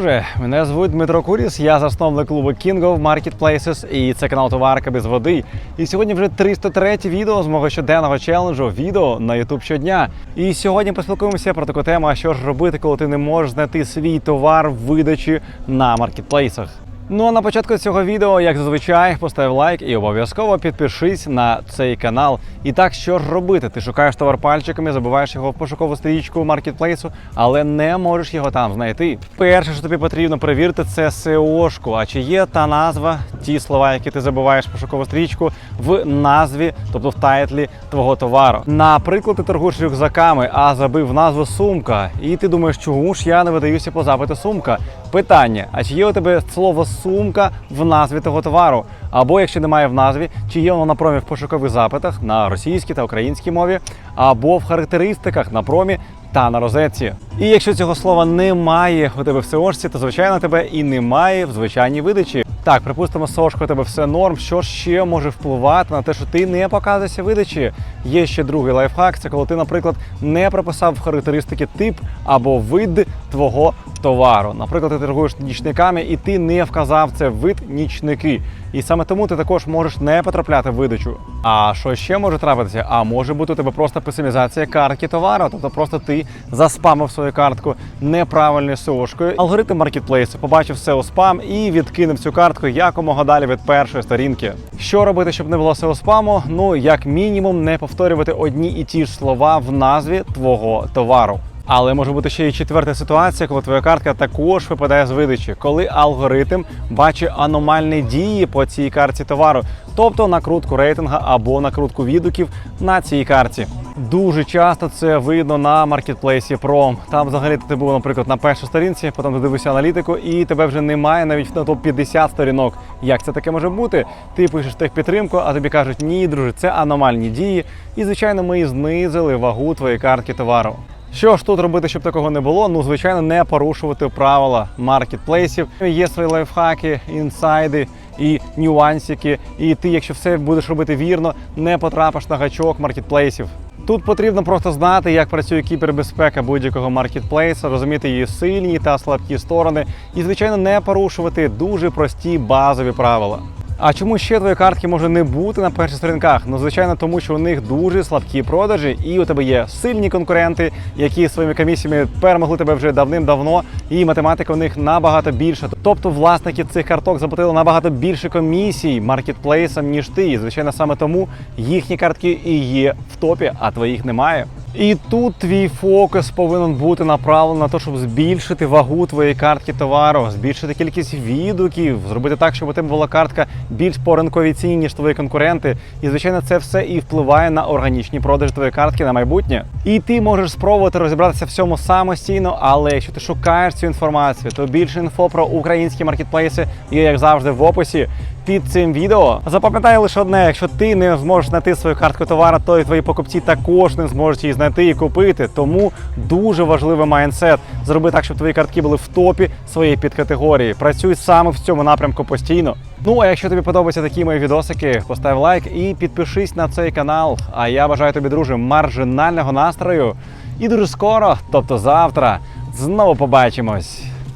Вітаю! Мене звуть Дмитро Куріс, я засновник клубу King of Marketplaces і це канал Товарка без води. І сьогодні вже 303 відео з мого щоденного челенджу відео на YouTube щодня. І сьогодні поспілкуємося про таку тему, а що ж робити, коли ти не можеш знайти свій товар в видачі на маркетплейсах. Ну а на початку цього відео, як зазвичай, постав лайк і обов'язково підпишись на цей канал. І так, що ж робити? Ти шукаєш товар пальчиками, забиваєш його в пошукову стрічку маркетплейсу, але не можеш його там знайти. Перше, що тобі потрібно перевірити, це SEO-шку. А чи є та назва, ті слова, які ти забиваєш в пошукову стрічку, в назві, тобто в тайтлі твого товару. Наприклад, ти торгуєш рюкзаками, а забив назву сумка, і ти думаєш, чому ж я не видаюся по запиту сумка? Питання: а чи є у тебе слово сумка в назві того товару? Або якщо немає в назві, чи є воно на промі в пошукових запитах на російській та українській мові, або в характеристиках на промі та на розетці. І якщо цього слова немає у тебе в SEO-шці, то звичайно тебе і немає в звичайній видачі. Так, припустимо, сошко у тебе все норм. Що ще може впливати на те, що ти не показуєшся видачі? Є ще другий лайфхак, це коли ти, наприклад, не прописав в характеристики тип або вид твого товару. Наприклад, ти торгуєш нічниками і ти не вказав це вид нічники. І саме тому ти також можеш не потрапляти в видачу. А що ще може трапитися? А може бути у тебе просто песимізація картки товару, тобто просто ти заспамив свою картку неправильною SEO-шкою. Алгоритм маркетплейсу побачив SEO спам і відкинув цю картку якомога далі від першої сторінки. Що робити, щоб не було SEO спаму? Ну як мінімум, не повторювати одні і ті ж слова в назві твого товару. Але може бути ще і четверта ситуація, коли твоя картка також випадає з видачі, коли алгоритм бачить аномальні дії по цій карті товару, тобто накрутку рейтинга або накрутку відгуків на цій карті. Дуже часто це видно на маркетплейсі Prom. Там взагалі ти був, наприклад, на першій сторінці, потім ти дивишся аналітику, і тебе вже немає навіть на топ 50 сторінок. Як це таке може бути? Ти пишеш техпідтримку, а тобі кажуть, ні, друже, це аномальні дії. І звичайно, ми знизили вагу твоєї картки товару. Що ж тут робити, щоб такого не було? Ну, звичайно, не порушувати правила маркетплейсів. Є свої лайфхаки, інсайди і нюансики. І ти, якщо все будеш робити вірно, не потрапиш на гачок маркетплейсів. Тут потрібно просто знати, як працює кібербезпека будь-якого маркетплейсу, розуміти її сильні та слабкі сторони, і, звичайно, не порушувати дуже прості базові правила. А чому ще твої картки може не бути на перших сторінках? Ну, звичайно, тому що у них дуже слабкі продажі, і у тебе є сильні конкуренти, які своїми комісіями перемогли тебе вже давним-давно, і математика у них набагато більша. Тобто власники цих карток заплатили набагато більше комісій маркетплейсам, ніж ти. І звичайно, саме тому їхні картки і є в топі, а твоїх немає. І тут твій фокус повинен бути направлений на те, щоб збільшити вагу твоєї картки товару, збільшити кількість відгуків, зробити так, щоб у тебе була картка більш по ринковій ціні, ніж твої конкуренти. І звичайно, це все і впливає на органічні продажі твоєї картки на майбутнє. І ти можеш спробувати розібратися в цьому самостійно, але якщо ти шукаєш цю інформацію, то більше інфо про українські маркетплейси є, як завжди, в описі. Під цим відео запам'ятай лише одне: якщо ти не зможеш знайти свою картку товару, то і твої покупці також не зможуть її знайти і купити. Тому дуже важливий майндсет. Зроби так, щоб твої картки були в топі своєї підкатегорії. Працюй саме в цьому напрямку постійно. Ну а якщо тобі подобаються такі мої відосики, постав лайк і підпишись на цей канал. А я бажаю тобі, друже, маржинального настрою. І дуже скоро, тобто завтра, знову побачимось.